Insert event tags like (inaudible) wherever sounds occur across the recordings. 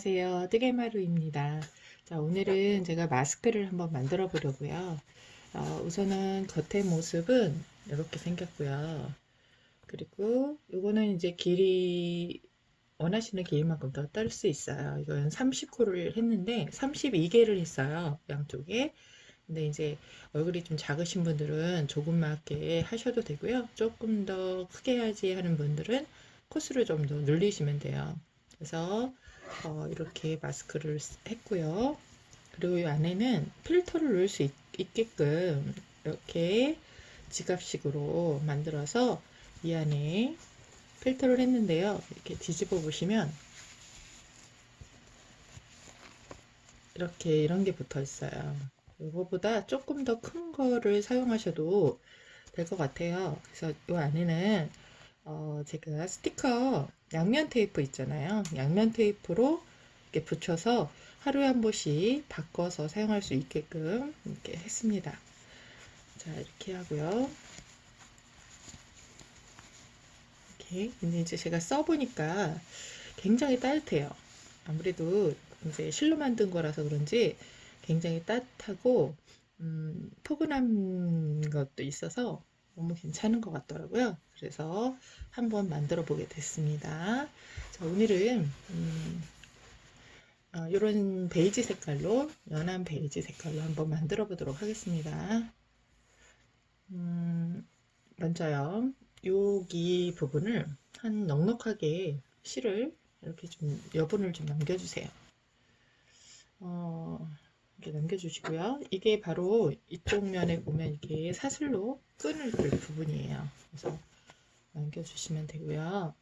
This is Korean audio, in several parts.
안녕하세요. 뜨개마루입니다. 자, 오늘은 제가 마스크를 한번 만들어 보려고요. 어, 우선은 겉의 모습은 이렇게 생겼고요. 그리고 요거는 이제 길이 원하시는 길이만큼 더딸수 있어요. 이건 30코를 했는데 32개를 했어요. 양쪽에. 근데 이제 얼굴이 좀 작으신 분들은 조그맣게 하셔도 되고요. 조금 더 크게 하지 하는 분들은 코스를 좀 더 늘리시면 돼요. 그래서 어, 이렇게 마스크를 했고요. 그리고 이 안에는 필터를 넣을 수 있, 있게끔 이렇게 지갑식으로 만들어서 이 안에 필터를 했는데요. 이렇게 뒤집어 보시면 이렇게 이런 게 붙어 있어요. 이거보다 조금 더 큰 거를 사용하셔도 될 것 같아요. 그래서 이 안에는 어, 제가 스티커 양면 테이프 있잖아요. 양면 테이프로 이렇게 붙여서 하루에 한 번씩 바꿔서 사용할 수 있게끔 이렇게 했습니다. 자, 이렇게 하고요. 이렇게. 근데 이제 제가 써보니까 굉장히 따뜻해요. 아무래도 이제 실로 만든 거라서 그런지 굉장히 따뜻하고, 음, 포근한 것도 있어서 너무 괜찮은 것 같더라고요. 그래서 한번 만들어 보게 됐습니다. 자, 오늘은 음, 어, 이런 베이지 색깔로 연한 베이지 색깔로 한번 만들어 보도록 하겠습니다. 음, 먼저요. 여기 부분을 한 넉넉하게 실을 이렇게 좀 여분을 좀 남겨주세요. 어, 이렇게 남겨주시고요. 이게 바로 이쪽 면에 보면 이게 사슬로 끈을 걸 부분이에요. 그래서 남겨주시면 되고요.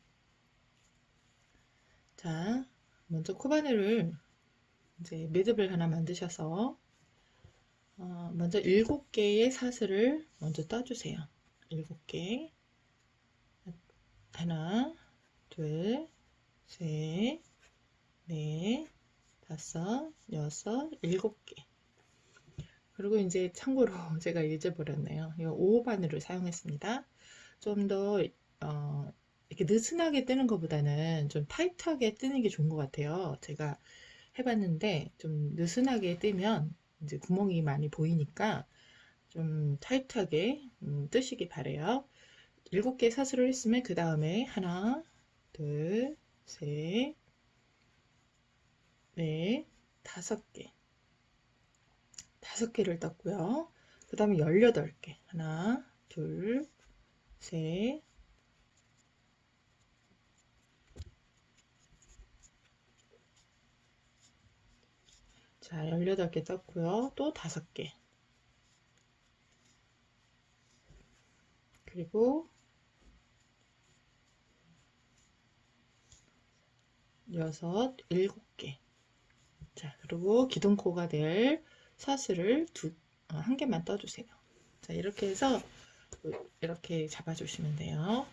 자, 먼저 코바늘을 이제 매듭을 하나 만드셔서 어, 먼저 일곱 개의 사슬을 먼저 떠주세요. 일곱 개. 하나, 둘, 셋, 넷, 다섯, 여섯, 일곱 개. 그리고 이제 참고로 (laughs) 제가 잊어버렸네요. 이 5호 바늘을 사용했습니다. 좀 더, 어, 이렇게 느슨하게 뜨는 것보다는 좀 타이트하게 뜨는 게 좋은 것 같아요. 제가 해봤는데 좀 느슨하게 뜨면 이제 구멍이 많이 보이니까 좀 타이트하게 음, 뜨시기 바래요. 일곱 개 사슬을 했으면 그 다음에 하나, 둘, 셋, 넷, 다섯 개. 다섯 개를 떴고요. 그 다음에 열여덟 개. 하나, 둘, 셋, 자, 18개 떴고요. 또 5개. 그리고 여섯, 일곱 개. 자, 그리고 기둥코가 될 사슬을 두, 어, 한 개만 떠주세요. 자, 이렇게 해서 이렇게 잡아주시면 돼요.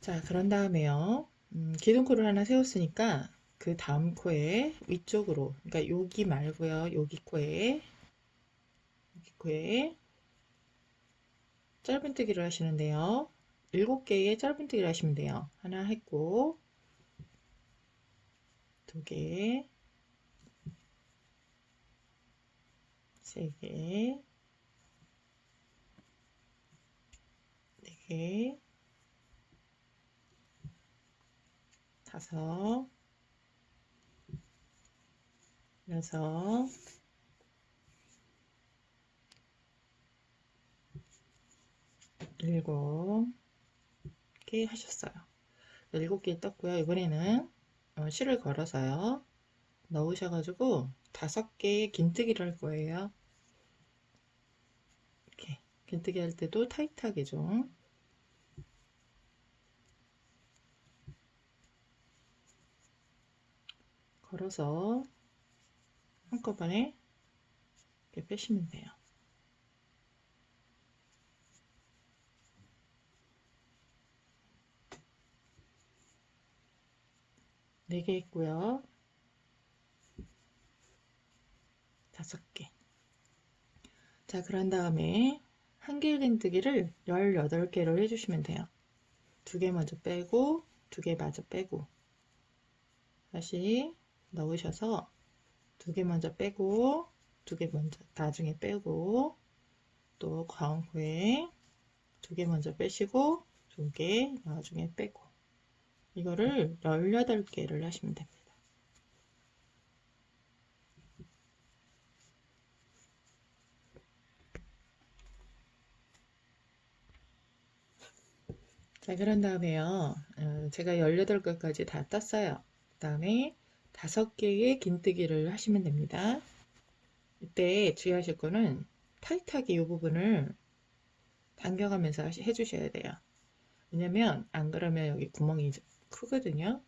자, 그런 다음에요. 음, 기둥코를 하나 세웠으니까 그 다음 코에 위쪽으로, 그러니까 여기 말고요. 여기 코에, 여기 코에 짧은뜨기를 하시는데요. 일곱 개의 짧은뜨기를 하시면 돼요. 하나 했고, 두 개, 세 개, 네 개, 다섯, 여섯, 일곱 개 하셨어요. 일곱 개 떴고요. 이번에는 어, 실을 걸어서요. 넣으셔가지고 다섯 개의 긴뜨기를 할 거예요. 긴뜨기 할 때도 타이트하게 좀 걸어서 한꺼번에 이렇게 빼시면 돼요. 네 개 있고요. 다섯 개. 자, 그런 다음에 한길 긴뜨기를 18개를 해주시면 돼요. 두 개 먼저 빼고, 두 개 마저 빼고. 다시 넣으셔서 두 개 먼저 빼고 두 개 먼저 나중에 빼고 또 광후에 두 개 먼저 빼시고 두 개 나중에 빼고 이거를 18개를 하시면 됩니다. 자, 그런 다음에요. 어, 제가 18개까지 다 떴어요. 그 다음에 5개의 긴뜨기를 하시면 됩니다. 이때 주의하실 거는 타이트하게 이 부분을 당겨가면서 해주셔야 돼요. 왜냐면 안 그러면 여기 구멍이 크거든요.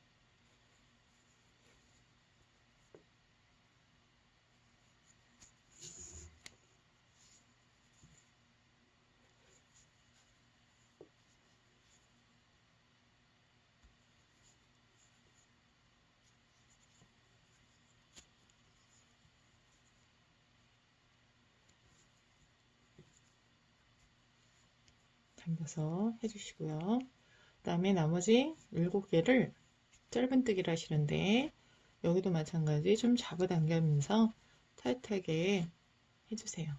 당겨서 해주시고요. 그 다음에 나머지 7개를 짧은뜨기를 하시는데 여기도 마찬가지 좀 잡아당기면서 타이트하게 해주세요.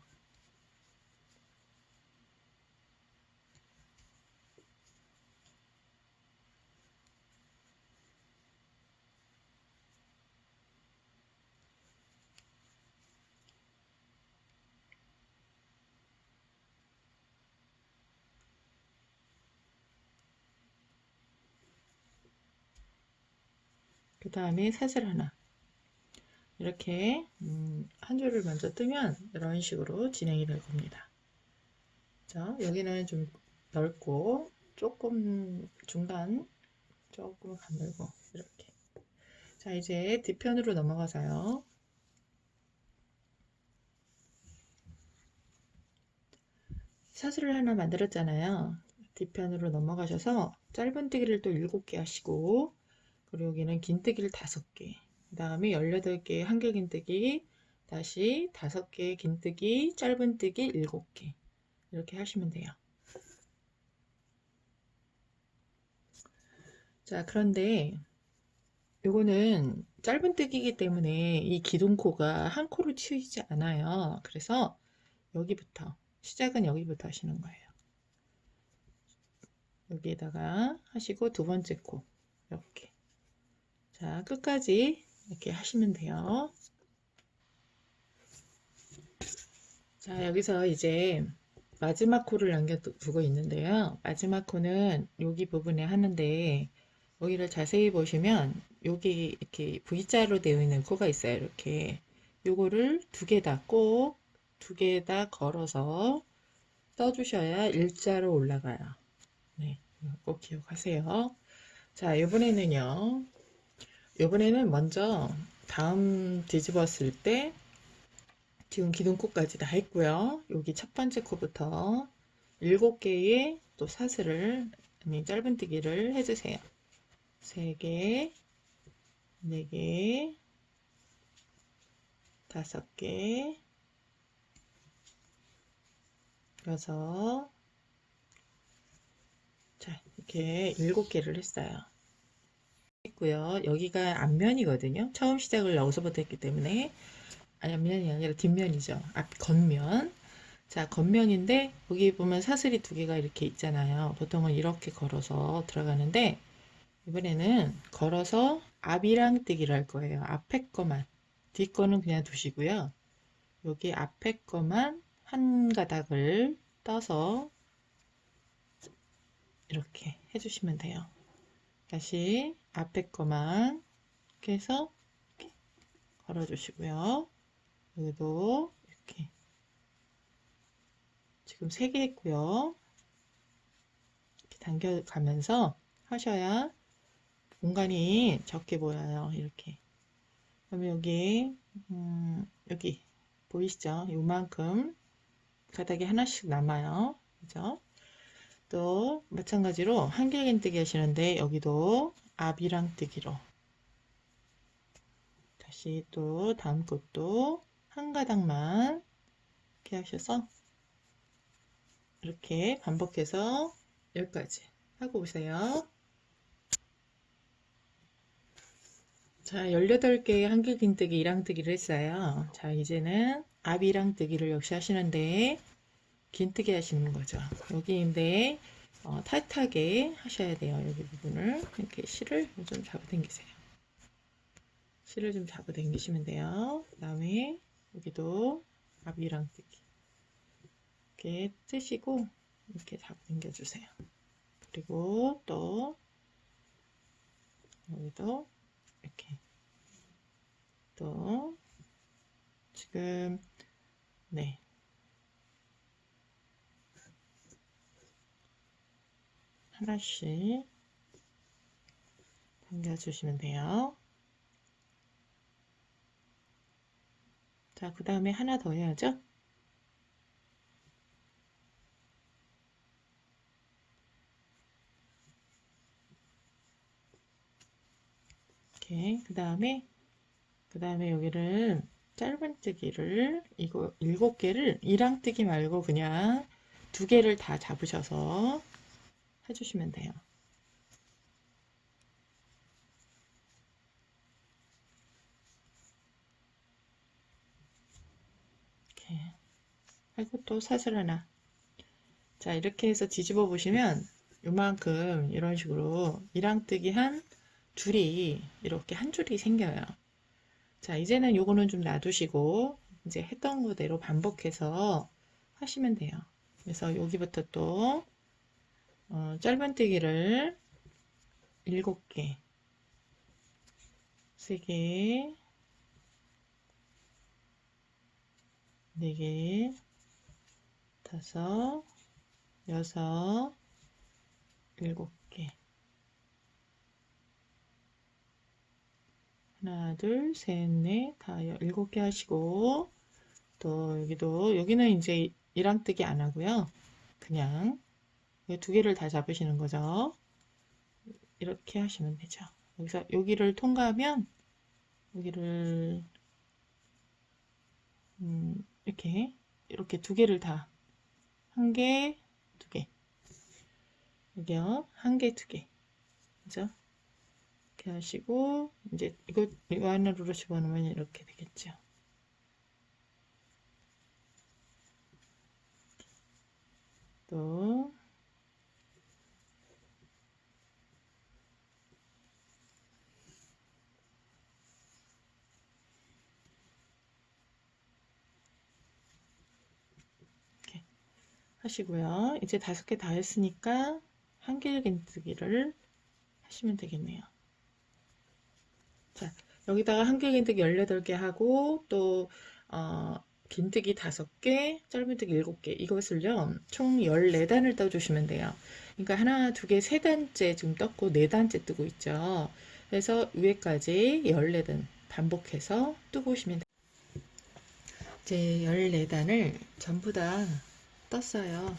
그 다음에 사슬 하나 이렇게 음, 한 줄을 먼저 뜨면 이런 식으로 진행이 될 겁니다. 자, 여기는 좀 넓고 조금 중간 조금 가늘고 이렇게 자 이제 뒤편으로 넘어가서요. 사슬을 하나 만들었잖아요. 뒤편으로 넘어가셔서 짧은뜨기를 또 7개 하시고 그리고 여기는 긴뜨기를 5개. 그 다음에 18개의 한결긴뜨기 다시 5개의 긴뜨기 짧은뜨기 7개. 이렇게 하시면 돼요. 자 그런데 요거는 짧은뜨기이기 때문에 이 기둥코가 한 코로 치이지 않아요. 그래서 여기부터 시작은 여기부터 하시는 거예요. 여기에다가 하시고 두 번째 코 이렇게 자, 끝까지 이렇게 하시면 돼요. 자, 여기서 이제 마지막 코를 남겨두고 있는데요. 마지막 코는 여기 부분에 하는데 여기를 자세히 보시면 여기 이렇게 V자로 되어 있는 코가 있어요. 이렇게 요거를 두 개 다 꼭 두 개 다 걸어서 떠주셔야 일자로 올라가요. 네, 꼭 기억하세요. 자, 이번에는요. 이번에는 먼저 다음 뒤집었을 때 지금 기둥코까지 다 했고요. 여기 첫 번째 코부터 7개의 또 사슬을 아니 짧은뜨기를 해주세요. 3개, 4개, 5개, 6, 자 이렇게 7개를 했어요. 했고요. 여기가 앞면이거든요. 처음 시작을 여기서부터 했기 때문에 아니 앞면이 아니라 뒷면이죠. 앞 겉면. 자 겉면인데 여기 보면 사슬이 두 개가 이렇게 있잖아요. 보통은 이렇게 걸어서 들어가는데 이번에는 걸어서 앞이랑 뜨기를 할 거예요. 앞에 거만 뒤 거는 그냥 두시고요. 여기 앞에 거만 한 가닥을 떠서 이렇게 해주시면 돼요. 다시 앞에 거만 이렇게 해서 이렇게 걸어주시고요. 여기도 이렇게 지금 3개 했고요. 이렇게 당겨가면서 하셔야 공간이 적게 보여요. 이렇게. 그러면 여기 음, 여기 보이시죠? 요만큼 가닥이 하나씩 남아요. 그죠? 또 마찬가지로 한길긴뜨기 하시는데 여기도 앞이랑 뜨기로 다시 또 다음 것도 한 가닥만 이렇게 하셔서 이렇게 반복해서 여기까지 하고 오세요. 자, 18개의 한길긴뜨기 1항뜨기를 했어요. 자, 이제는 앞이랑뜨기를 역시 하시는데 긴뜨기 하시는 거죠. 여기인데 어, 타이트하게 하셔야 돼요. 여기 부분을 이렇게 실을 좀 잡아당기세요. 실을 좀 잡아당기시면 돼요. 그 다음에 여기도 앞이랑 뜨기 이렇게 뜨시고 이렇게 잡아당겨 주세요. 그리고 또 여기도 이렇게 또 지금 네 하나씩 당겨주시면 돼요. 자, 그 다음에 하나 더 해야죠. 그 다음에 그 다음에 여기를 짧은뜨기를 이거 일곱 개를 이랑뜨기 말고 그냥 두 개를 다 잡으셔서 해주시면 돼요. 이렇게 하고 또 사슬 하나 자 이렇게 해서 뒤집어 보시면 요만큼 이런 식으로 이랑뜨기 한 줄이 이렇게 한 줄이 생겨요. 자, 이제는 요거는 좀 놔두시고 이제 했던 그대로 반복해서 하시면 돼요. 그래서 여기부터 또 어, 짧은뜨기를 7개 3개 4개 다섯 여섯 일곱 개 하나, 둘, 셋, 넷, 다섯, 일곱 개 하시고 또 여기도 여기는 이제 이랑뜨기 안 하고요. 그냥 두 개를 다 잡으시는 거죠. 이렇게 하시면 되죠. 여기서 여기를 통과하면 여기를 음, 이렇게 이렇게 두 개를 다 한 개, 두 개. 여기요. 한 개, 두 개. 그죠? 이렇게 하시고 이제 이거 이거 안으로 집어넣으면 이렇게 되겠죠. 또 하시고요. 이제 다섯 개 다 했으니까 한길긴뜨기를 하시면 되겠네요. 자, 여기다가 한길긴뜨기 18개 하고 또 어, 긴뜨기 5개, 짧은뜨기 7개 이것을요 총 14단을 떠주시면 돼요. 그러니까 하나, 두 개, 세 단째 지금 떴고 네 단째 뜨고 있죠. 그래서 위에까지 14단 반복해서 뜨고 오시면 돼요. 이제 14단을 전부 다 떴어요.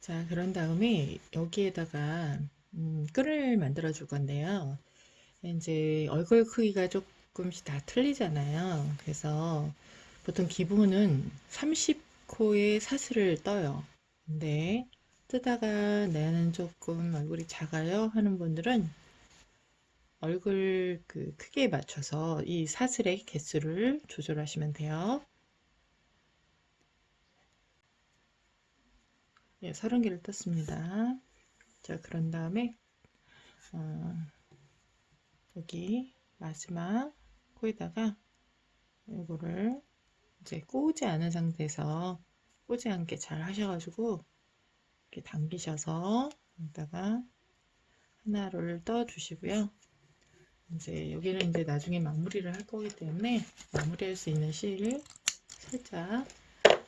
자, 그런 다음에 여기에다가 음, 끈을 만들어 줄 건데요. 이제 얼굴 크기가 조금씩 다 틀리잖아요. 그래서 보통 기본은 30코의 사슬을 떠요. 근데 뜨다가 나는 조금 얼굴이 작아요 하는 분들은 얼굴 그 크기에 맞춰서 이 사슬의 개수를 조절하시면 돼요. 예, 30개를 떴습니다. 자, 그런 다음에 어, 여기 마지막 코에다가 이거를 이제 꼬지 않은 상태에서 꼬지 않게 잘 하셔가지고 이렇게 당기셔서 여기다가 하나를 떠 주시고요. 이제 여기는 이제 나중에 마무리를 할 거기 때문에 마무리할 수 있는 실 살짝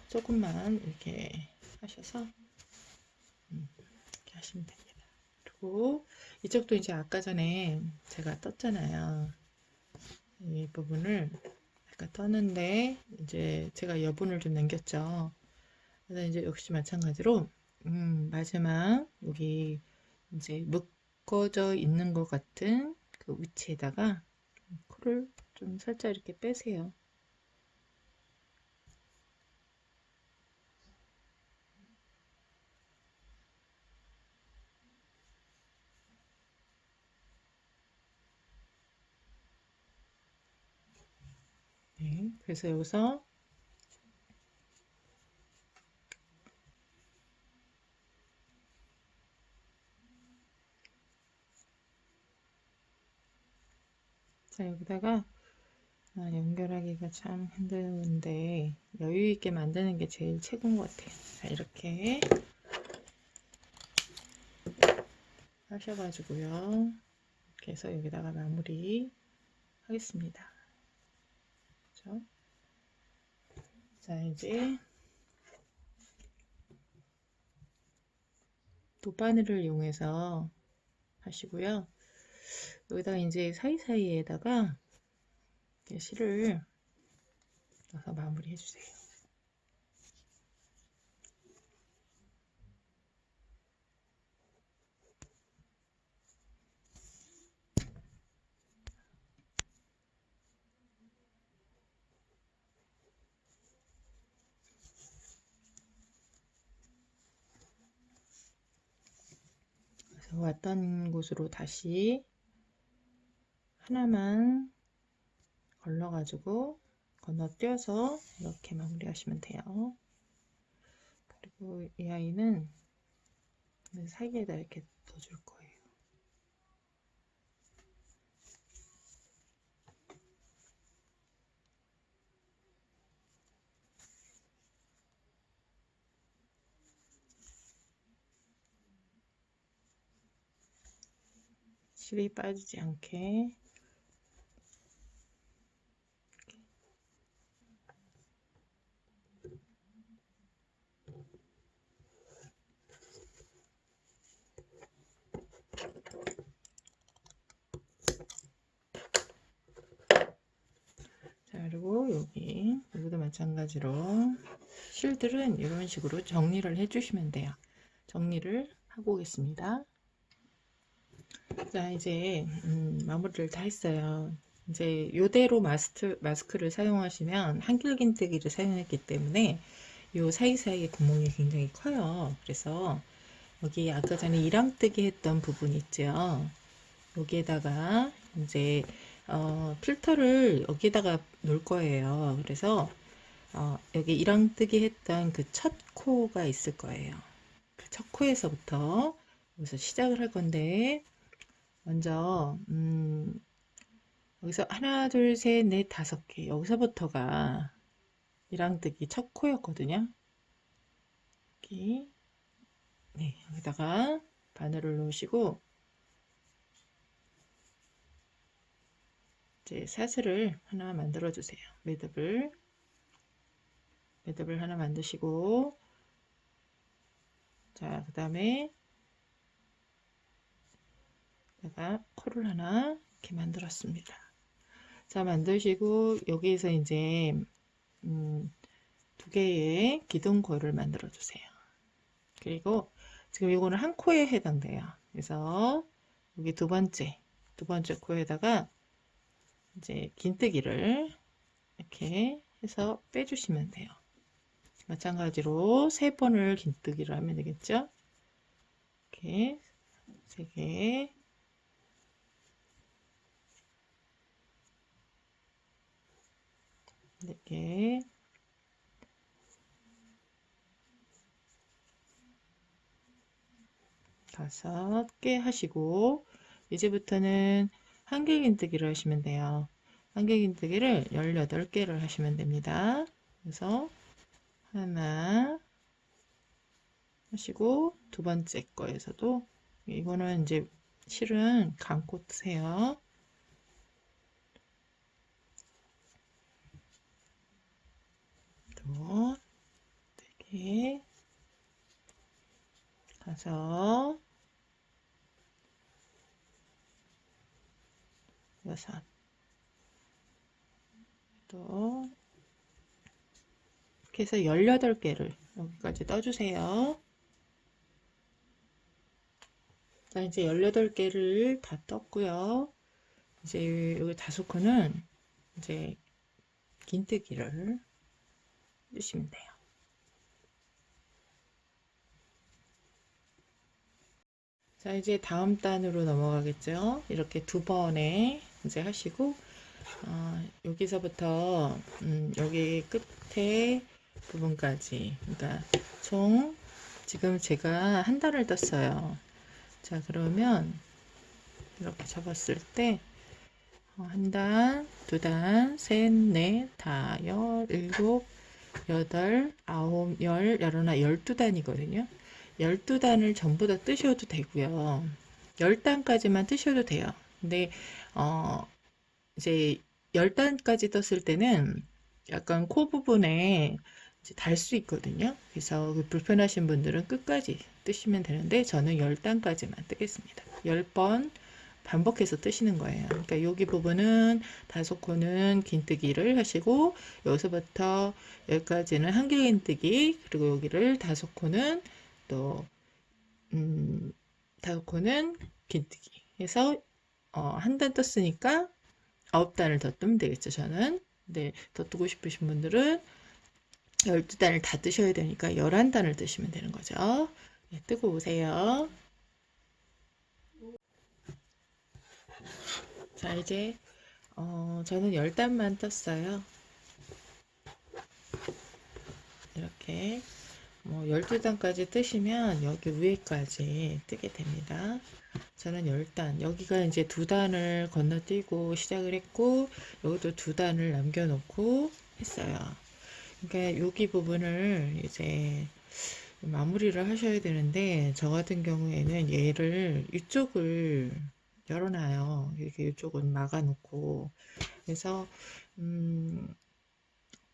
조금만 이렇게 하셔서 음, 이렇게 하시면 됩니다. 그리고 이쪽도 이제 아까 전에 제가 떴잖아요. 이 부분을 아까 떴는데 이제 제가 여분을 좀 남겼죠. 그래서 이제 역시 마찬가지로 음, 마지막 여기 이제 묶어져 있는 것 같은 그 위치에다가 코를 좀 살짝 이렇게 빼세요. 네, 그래서 여기서 자, 여기다가 아, 연결하기가 참 힘든데 여유 있게 만드는 게 제일 최고인 것 같아요. 자, 이렇게 하셔가지고요. 이렇게 해서 여기다가 마무리 하겠습니다. 그죠? 자, 이제 돗바늘을 이용해서 하시고요. 여기다가 이제 사이사이에다가 실을 넣어서 마무리 해주세요. 왔던 곳으로 다시 하나만 걸러가지고 건너뛰어서 이렇게 마무리하시면 돼요. 그리고 이 아이는 사이에다 이렇게 넣어줄 거예요. 실이 빠지지 않게 자, 그리고 여기, 여기도 마찬가지로 실들은 이런 식으로 정리를 해주시면 돼요. 정리를 하고 오겠습니다. 자, 이제 음, 마무리를 다 했어요. 이제 요대로 마스크, 마스크를 사용하시면 한길긴뜨기를 사용했기 때문에 요 사이사이에 구멍이 굉장히 커요. 그래서 여기 아까 전에 이랑뜨기 했던 부분 있죠. 여기에다가 이제 어, 필터를 여기다가 놓을 거예요. 그래서 어, 여기 이랑뜨기 했던 그 첫 코가 있을 거예요. 그 첫 코에서부터 여기서 시작을 할 건데 먼저 음, 여기서 하나, 둘, 셋, 넷, 다섯 개 여기서부터가 이랑뜨기 첫 코였거든요. 여기 네 여기다가 바늘을 놓으시고 이제 사슬을 하나 만들어 주세요. 매듭을 매듭을 하나 만드시고 자, 그 다음에 내가 코를 하나 이렇게 만들었습니다. 자, 만드시고 여기에서 이제 음, 두 개의 기둥코를 만들어 주세요. 그리고 지금 이거는 한 코에 해당돼요. 그래서 여기 두 번째 두 번째 코에다가 이제 긴뜨기를 이렇게 해서 빼주시면 돼요. 마찬가지로 세 번을 긴뜨기를 하면 되겠죠? 이렇게 세 개, 네 개, 다섯 개 하시고 이제부터는 한길긴뜨기를 하시면 돼요. 한길긴뜨기를 18개를 하시면 됩니다. 그래서 하나 하시고 두 번째 거에서도 이거는 이제 실은 감고 뜨세요. 또, 네 개, 다섯, 여섯, 또, 이렇게 해서 18개를 여기까지 떠주세요. 자, 이제 18개를 다 떴고요. 이제 여기 다섯 코는 이제 긴뜨기를 해 주시면 돼요. 자, 이제 다음 단으로 넘어가겠죠. 이렇게 두 번에 이제 하시고, 어, 여기서부터 음, 여기 끝에 부분까지 그러니까 총 지금 제가 한 단을 떴어요. 자 그러면 이렇게 접었을 때 어, 한 단, 두 단, 셋, 넷, 다, 열, 일곱, 여덟, 아홉, 열, 열하나, 열두 단이거든요. 열두 단을 전부 다 뜨셔도 되고요. 열 단까지만 뜨셔도 돼요. 근데 어 이제 열 단까지 떴을 때는 약간 코 부분에 달 수 있거든요. 그래서 그 불편하신 분들은 끝까지 뜨시면 되는데 저는 열 단까지만 뜨겠습니다. 열 번 반복해서 뜨시는 거예요. 그러니까 여기 부분은 다섯 코는 긴뜨기를 하시고 여기서부터 여기까지는 한길 긴뜨기 그리고 여기를 다섯 코는 또 음, 다섯 코는 긴뜨기. 해서 어, 한 단 떴으니까 아홉 단을 더 뜨면 되겠죠 저는. 근데 더 뜨고 싶으신 분들은 열두 단을 다 뜨셔야 되니까 열한 단을 뜨시면 되는 거죠. 네, 뜨고 오세요 자 이제 어, 저는 열 단만 떴어요 이렇게 뭐 12단까지 뜨시면 여기 위에까지 뜨게 됩니다. 저는 10단, 여기가 이제 두 단을 건너뛰고 시작을 했고, 여기도 두 단을 남겨놓고 했어요. 그러니까 여기 부분을 이제 마무리를 하셔야 되는데, 저 같은 경우에는 얘를 이쪽을 열어놔요. 이렇게 이쪽은 막아놓고. 그래서, 음,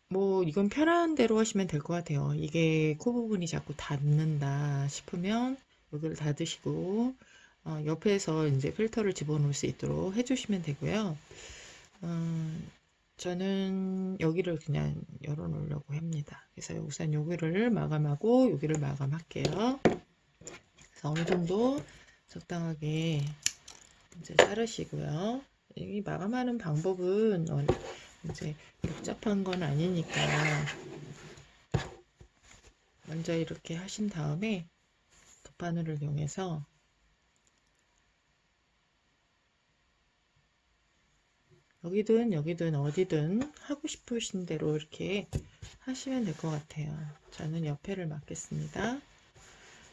뭐 이건 편한 대로 하시면 될 것 같아요. 이게 코 부분이 자꾸 닿는다 싶으면 여기를 닫으시고 어, 옆에서 이제 필터를 집어넣을 수 있도록 해주시면 되고요. 어, 저는 여기를 그냥 열어 놓으려고 합니다. 그래서 우선 여기를 마감하고 여기를 마감할게요. 그래서 어느 정도 적당하게 이제 자르시고요. 이 마감하는 방법은 어, 이제 복잡한 건 아니니까 먼저 이렇게 하신 다음에 덧바늘을 이용해서 여기든 여기든 어디든 하고 싶으신 대로 이렇게 하시면 될 것 같아요. 저는 옆에를 막겠습니다.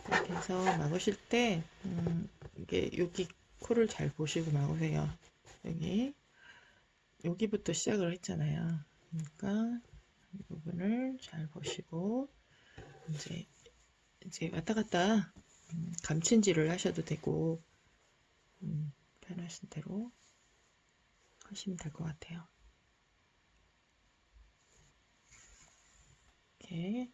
이렇게 해서 막으실 때 음, 이게 여기 코를 잘 보시고 막으세요. 여기 여기부터 시작을 했잖아요. 그러니까 이 부분을 잘 보시고 이제 이제 왔다 갔다 음, 감침질을 하셔도 되고 음, 편하신 대로 하시면 될 것 같아요. 이렇게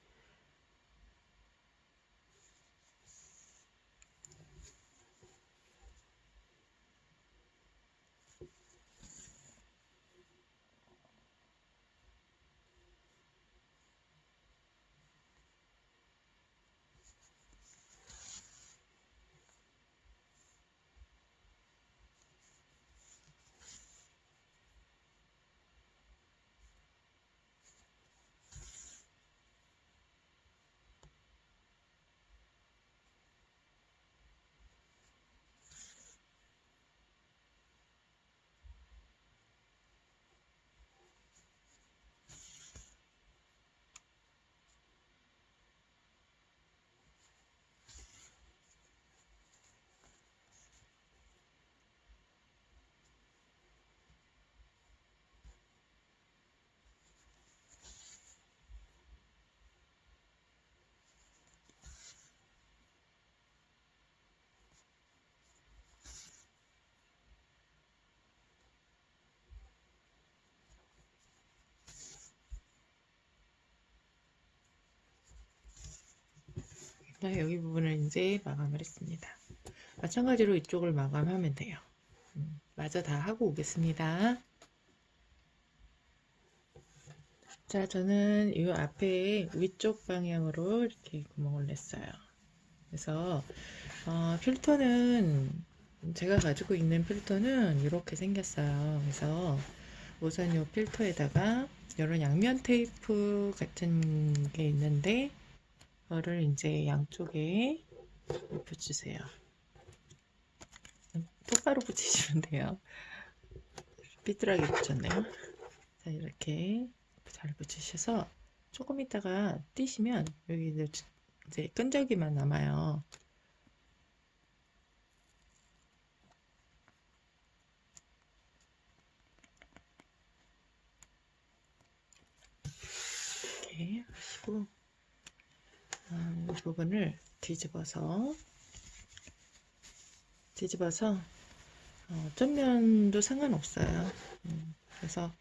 자, 여기 부분을 이제 마감을 했습니다. 마찬가지로 이쪽을 마감하면 돼요. 음, 마저 다 하고 오겠습니다. 자, 저는 이 앞에 위쪽 방향으로 이렇게 구멍을 냈어요. 그래서 어, 필터는 제가 가지고 있는 필터는 이렇게 생겼어요. 그래서 우선 이 필터에다가 이런 양면 테이프 같은 게 있는데 이거를 이제 양쪽에 붙이세요. 똑바로 붙이시면 돼요. 삐뚤하게 붙였네요. 자, 이렇게 잘 붙이셔서 조금 있다가 띄시면 여기 이제, 주- 이제 끈적이만 남아요. 이렇게 하시고 아, 이 부분을 뒤집어서 뒤집어서 어, 전면도 상관없어요. 음, 그래서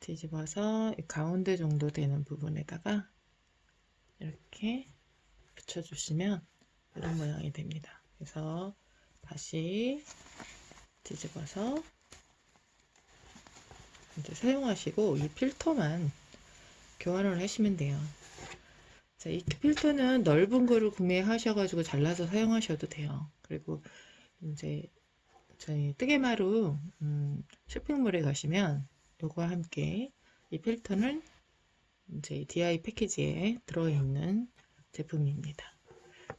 뒤집어서 이 가운데 정도 되는 부분에다가 이렇게 붙여주시면 이런 모양이 됩니다. 그래서 다시 뒤집어서 이제 사용하시고 이 필터만 교환을 하시면 돼요. 자, 이 필터는 넓은 거를 구매하셔가지고 잘라서 사용하셔도 돼요. 그리고 이제 저희 뜨개마루 음, 쇼핑몰에 가시면 요거와 함께 이 필터는 이제 DI 패키지에 들어있는 제품입니다.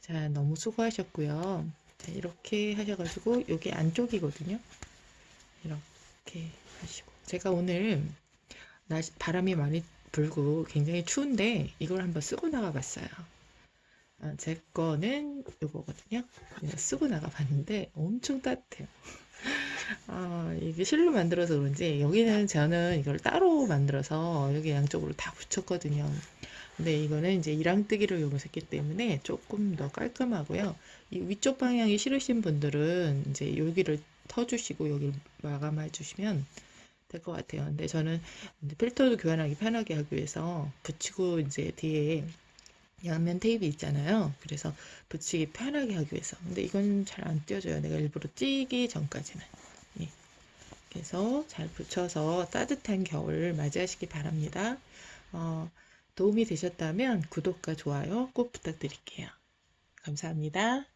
자, 너무 수고하셨고요. 자, 이렇게 하셔가지고 여기 안쪽이거든요. 이렇게 하시고 제가 오늘 날 바람이 많이 불고 굉장히 추운데 이걸 한번 쓰고 나가봤어요. 아, 제 거는 이거거든요. 쓰고 나가봤는데 엄청 따뜻해요. (laughs) 아, 이게 실로 만들어서 그런지 여기는 저는 이걸 따로 만들어서 여기 양쪽으로 다 붙였거든요. 근데 이거는 이제 이랑뜨기를 이용했기 때문에 조금 더 깔끔하고요. 이 위쪽 방향이 싫으신 분들은 이제 여기를 터주시고 여기를 마감해 주시면 될 것 같아요. 근데 저는 필터도 교환하기 편하게 하기 위해서 붙이고 이제 뒤에 양면 테이프 있잖아요. 그래서 붙이기 편하게 하기 위해서. 근데 이건 잘안 띄워져요. 내가 일부러 찌기 전까지는. 예. 그래서 잘 붙여서 따뜻한 겨울 맞이하시기 바랍니다. 어, 도움이 되셨다면 구독과 좋아요 꼭 부탁드릴게요. 감사합니다.